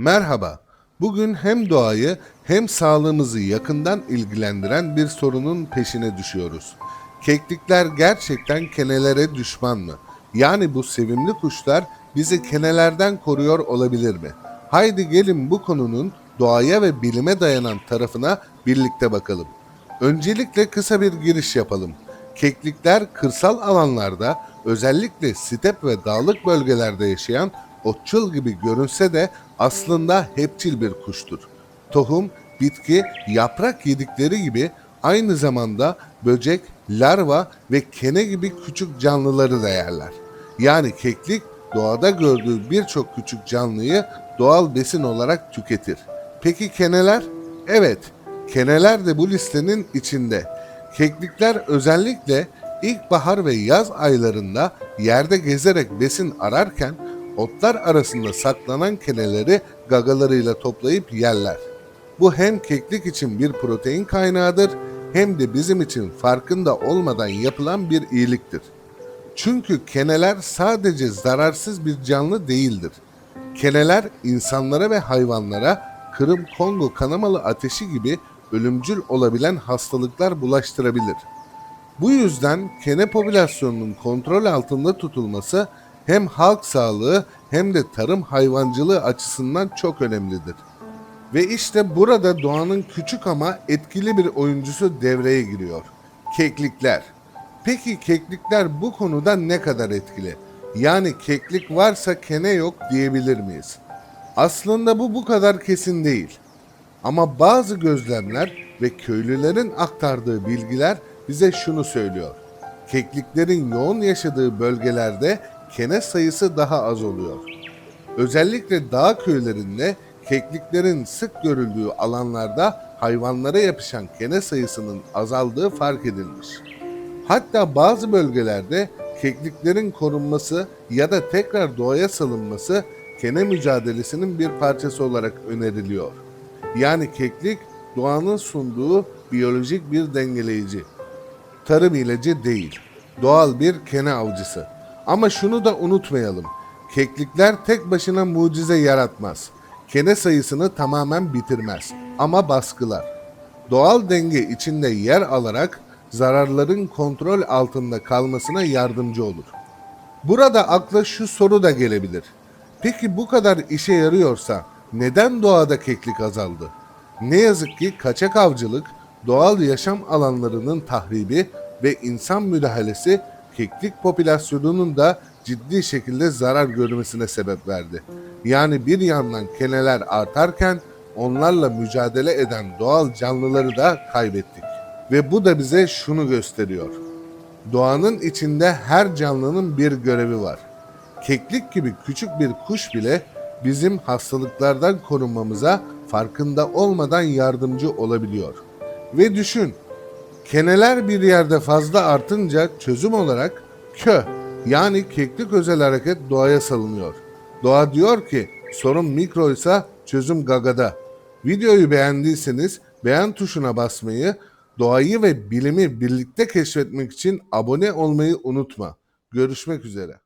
Merhaba. Bugün hem doğayı hem sağlığımızı yakından ilgilendiren bir sorunun peşine düşüyoruz. Keklikler gerçekten kenelere düşman mı? Yani bu sevimli kuşlar bizi kenelerden koruyor olabilir mi? Haydi gelin bu konunun doğaya ve bilime dayanan tarafına birlikte bakalım. Öncelikle kısa bir giriş yapalım. Keklikler kırsal alanlarda özellikle step ve dağlık bölgelerde yaşayan otçul gibi görünse de aslında hepçil bir kuştur. Tohum, bitki, yaprak yedikleri gibi aynı zamanda böcek, larva ve kene gibi küçük canlıları da yerler. Yani keklik doğada gördüğü birçok küçük canlıyı doğal besin olarak tüketir. Peki keneler? Evet, keneler de bu listenin içinde. Keklikler özellikle ilkbahar ve yaz aylarında yerde gezerek besin ararken otlar arasında saklanan keneleri gagalarıyla toplayıp yerler. Bu hem keklik için bir protein kaynağıdır hem de bizim için farkında olmadan yapılan bir iyiliktir. Çünkü keneler sadece zararsız bir canlı değildir. Keneler insanlara ve hayvanlara Kırım Kongo kanamalı ateşi gibi ölümcül olabilen hastalıklar bulaştırabilir. Bu yüzden kene popülasyonunun kontrol altında tutulması hem halk sağlığı hem de tarım hayvancılığı açısından çok önemlidir. Ve işte burada doğanın küçük ama etkili bir oyuncusu devreye giriyor. Keklikler. Peki keklikler bu konuda ne kadar etkili? Yani keklik varsa kene yok diyebilir miyiz? Aslında bu bu kadar kesin değil. Ama bazı gözlemler ve köylülerin aktardığı bilgiler bize şunu söylüyor. Kekliklerin yoğun yaşadığı bölgelerde kene sayısı daha az oluyor. Özellikle dağ köylerinde kekliklerin sık görüldüğü alanlarda hayvanlara yapışan kene sayısının azaldığı fark edilmiş. Hatta bazı bölgelerde kekliklerin korunması ya da tekrar doğaya salınması kene mücadelesinin bir parçası olarak öneriliyor. Yani keklik doğanın sunduğu biyolojik bir dengeleyici. Tarım ilacı değil, doğal bir kene avcısı. Ama şunu da unutmayalım. Keklikler tek başına mucize yaratmaz. Kene sayısını tamamen bitirmez ama baskılar. Doğal denge içinde yer alarak zararların kontrol altında kalmasına yardımcı olur. Burada akla şu soru da gelebilir. Peki bu kadar işe yarıyorsa neden doğada keklik azaldı? Ne yazık ki kaçak avcılık, doğal yaşam alanlarının tahribi ve insan müdahalesi keklik popülasyonunun da ciddi şekilde zarar görmesine sebep verdi. Yani bir yandan keneler artarken onlarla mücadele eden doğal canlıları da kaybettik. Ve bu da bize şunu gösteriyor. Doğanın içinde her canlının bir görevi var. Keklik gibi küçük bir kuş bile bizim hastalıklardan korunmamıza farkında olmadan yardımcı olabiliyor. Ve düşün, keneler bir yerde fazla artınca çözüm olarak kö yani keklik özel hareket doğaya salınıyor. Doğa diyor ki sorun mikroysa çözüm gagada. Videoyu beğendiyseniz beğen tuşuna basmayı, doğayı ve bilimi birlikte keşfetmek için abone olmayı unutma. Görüşmek üzere.